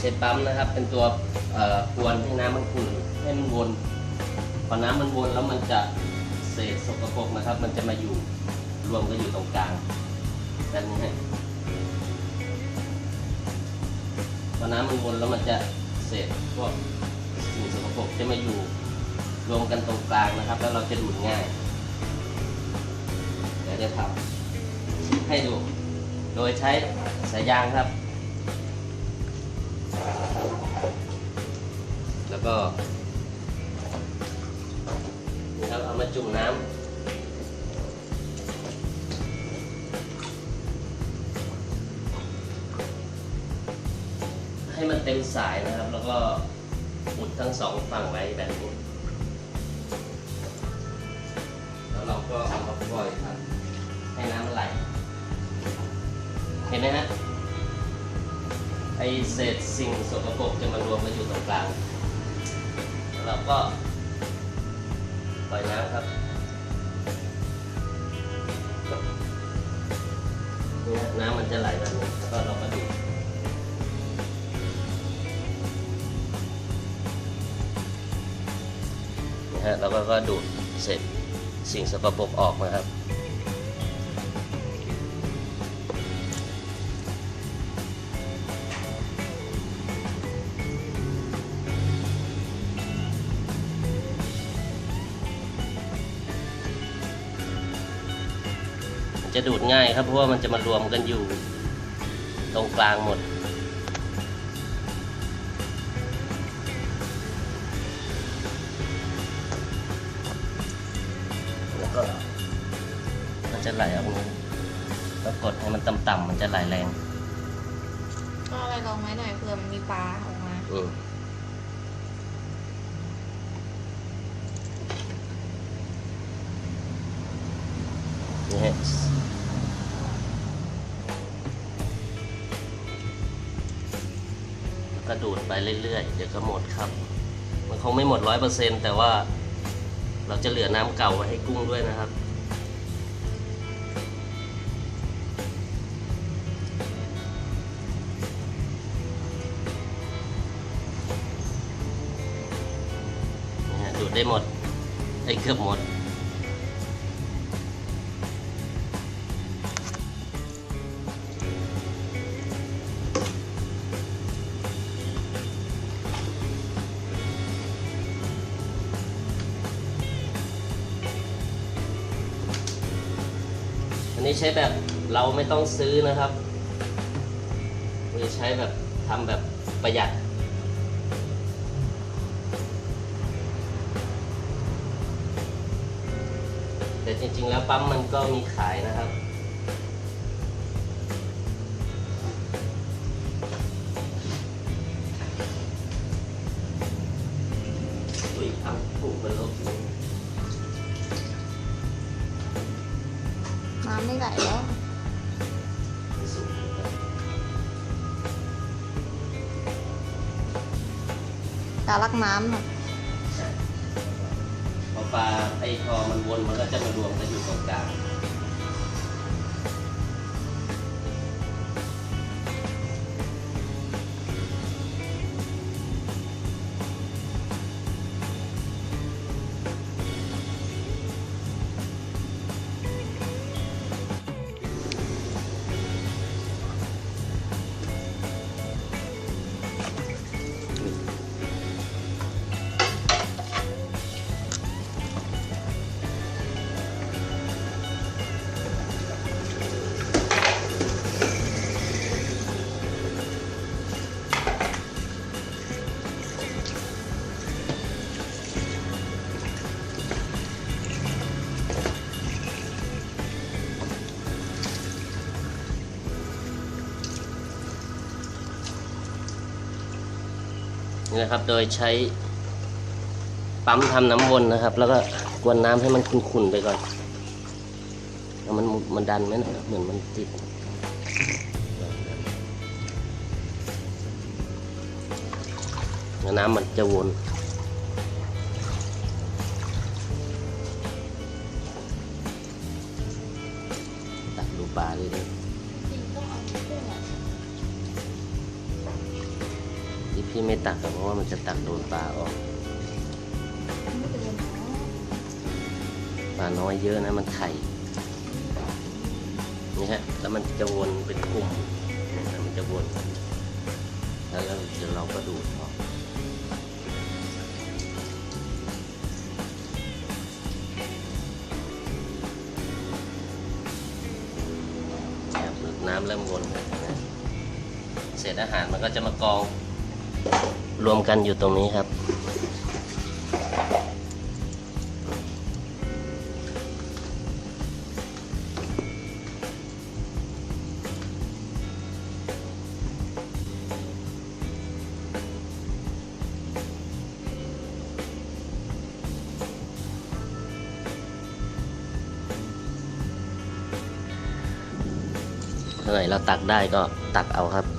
ใช้ปั๊มนะครับ เป็นตัวกวนให้น้ำมันขุ่นให้มันวนพอน้ำมันวนแล้วมันจะเศษสกปรกนะครับ มันจะมาอยู่รวมกันอยู่ตรงกลางแบบนี้ฮะพอน้ำมันวนแล้วมันจะเศษพวกสิ่งสกปรกจะมาอยู่รวมกันตรงกลางนะครับ แล้วเราจะดูดง่ายเดี๋ยวจะทำให้ดู โดยใช้สายยางครับ แล้วก็นี่ครับเอามาจุ่มน้ำให้มันเต็มสายนะครับ แล้วก็อุดทั้งสองฝั่งไว้แบบนี้แล้วเราก็เอามาปล่อยครับ ให้น้ำมันไหล เห็นไหมฮะไอเศษสิ่งสกปรกจะมารวมกันอยู่ตรงกลาง เราก็ปล่อยน้ำครับน้ำมันจะไหลแบบนี้แล้วก็เราก็ดูนะฮะเราก็ก็ดูดเศษสิ่งสกปรกออกนะครับ จะดูดง่ายครับ เพราะว่ามันจะมารวมกันอยู่ ตรงกลางหมด แล้วก็มันจะไหลออกนี้แล้วกดให้มันต่ำๆมันจะไหลแรง ก็เอาอะไรรองไว้หน่อยเผื่อมันมีปลาออกมาอืม นี่ฮะก็ดูดไปเรื่อยๆ เดี๋ยวก็หมดครับ มันคงไม่หมดร้อยเปอร์เซ็นต์แต่ว่าเราจะเหลือน้ำเก่าไว้ให้กุ้งด้วยนะครับ ดูดได้หมด ไอ้เกือบหมด อันนี้ใช้แบบเราไม่ต้องซื้อนะครับเราจะใช้แบบทำแบบประหยัด แต่จริงๆแล้วปั๊มมันก็มีขายนะครับอุ้ยเอาถูกมันลบำไม่ไหลแล้วไม่สูงนะครับปลารักน้ำน่ะพอปลาไอคอมันวนมันก็จะมารวมกันอยู่ตรงกลาง นะครับ โดยใช้ปั๊มทำน้ำวนนะครับ แล้วก็กวนน้ำให้มันขุ่นๆไปก่อนแล้วมันมันดันไหมนะเหมือนมันติดแล้วน้ำมันจะวนตักดูปลาเลย ที่ไม่ตักเพราะว่ามันจะตักโดนปลาออกปลาน้อยเยอะนะมันไข่นี่ฮะแล้วมันจะวนเป็นกลุ่มมันจะวนแล้วเราเดี๋ยวเราก็ดูดออกครับน้ำเริ่มวนแล้วนะเศษอาหารมันก็จะมากอง รวมกันอยู่ตรงนี้ครับ เท่าไหร่เราตักได้ก็ตักเอาครับ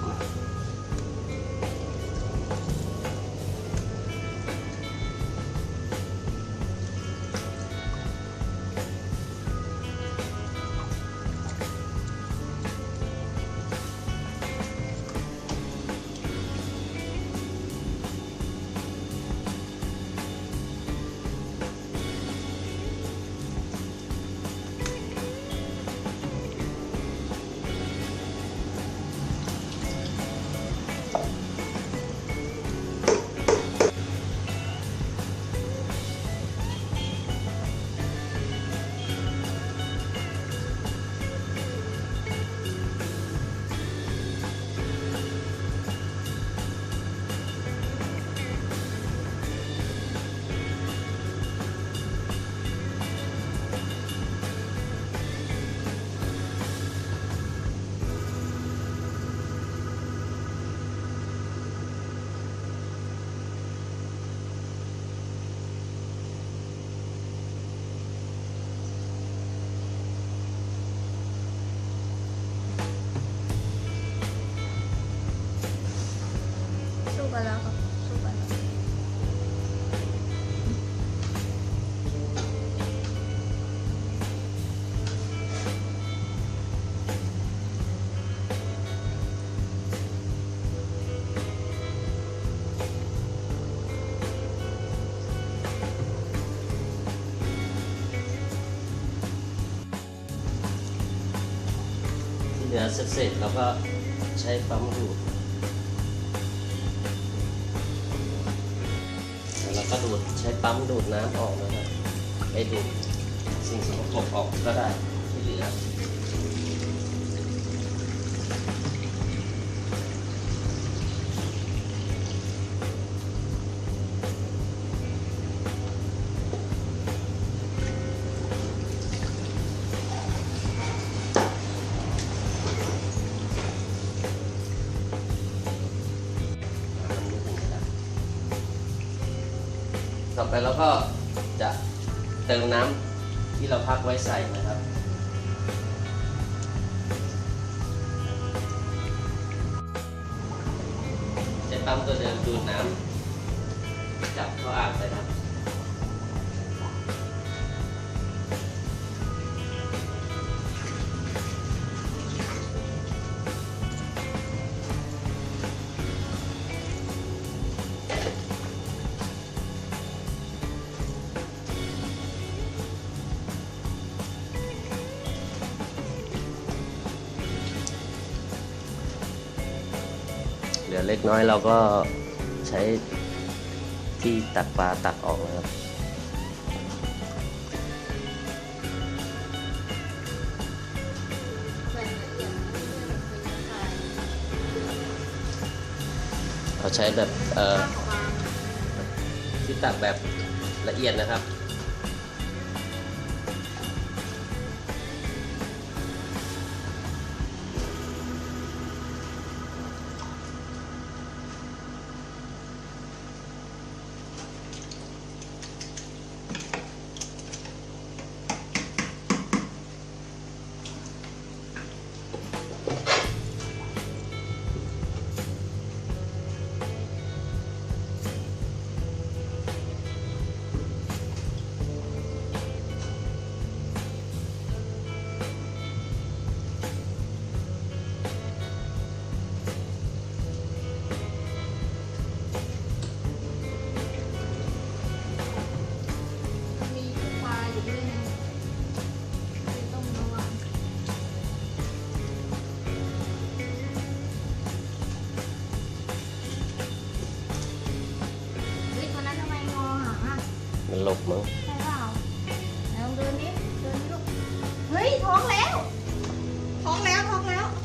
เหลือเสร็จๆเราก็ใช้ปั๊มดูดแล้วเราก็ดูดใช้ปั๊มดูดน้ำออกนะครับไอ้ดูดสิ่งสกปรกออกก็ได้ที่เหลือ ต่อไปเราก็จะเติมน้ำที่เราพักไว้ใส่นะครับ จะปั๊มตัวเดิมดูดน้ำจับเข้าอ่างไปครั เหลือเล็กน้อยเราก็ใช้ที่ตักปลาตักออกนะครับแบ่งละเอียดนะไม่ได้แบบเป็นกระชายเราใช้แบบเอ่อข้างของมันที่ตักแบบละเอียดนะครับ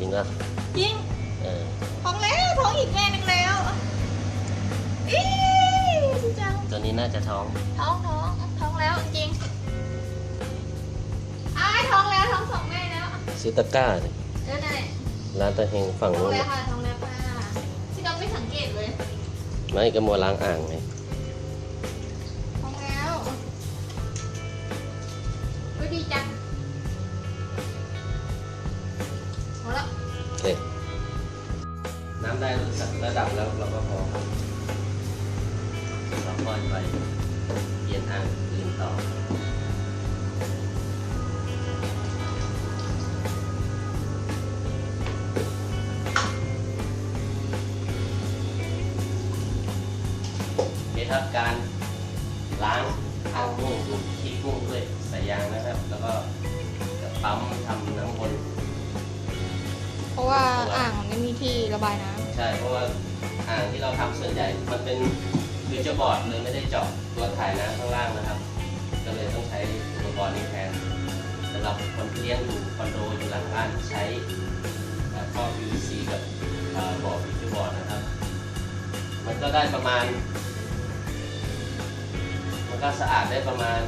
จริงป่ะจริงเออท้องแล้วท้องอีกแม่หนึงแล้วอีดีจังตัวนี้น่าจะท้อง ท้องท้องท้องแล้วจริงอ้ายท้องแล้วท้องสองแม่แล้วซิตาก้าเนี่ยเดินไหนร้านตะเฮงฝั่งท้องนู้นแล้วน่ะค่ะท้องแล้วค่ะที่เราไม่สังเกตเลยไม่ก็มัวล้างอ่างไงท้องแล้วก็ดีจังพอละ เสร็จ น้ำได้ระดับแล้วเราก็พอครับเราปล่อยไปเย็นอ่างอื่นต่อโอเคครับการล้างอ่างกุ้งขี้กุ้งด้วยสายยางนะครับ แล้วก็จะปั๊มทำน้ำวนะว่าอ่างมันไม่มีที่ระบายน้ำใช่เพราะว่าอ่างที่เราทำส่วนใหญ่มันเป็นฟิวเจอร์บอร์ดเลยไม่ได้เจาะตัวถ่ายน้ำข้างล่างนะครับ ก็เลยต้องใช้อุปกรณ์นี้แทนสำหรับคนที่เลี้ยงอยู่คอนโดอยู่หลังบ้านใช้เอ่อท่อ PVC กับเอ่อบ่อฟิวเจอร์บอร์ดนะครับ มันก็ได้ประมาณ มันก็สะอาดได้ประมาณ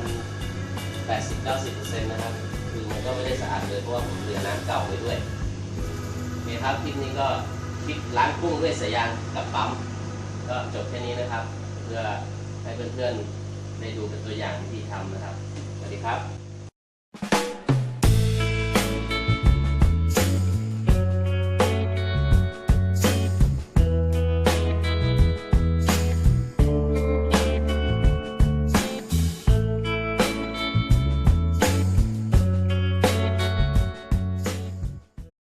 80-90%นะครับคือมันก็ไม่ได้สะอาดเลยเพราะว่าผมเหลือน้ำเก่าไว้ด้วย เคครับคลิปนี้ก็คลิปล้างกุ้งด้วยสายยางกับปั๊มก็จบแค่นี้นะครับ เพื่อให้เพื่อนๆได้ดูเป็นตัวอย่างวิธีทำนะครับ สวัสดีครับ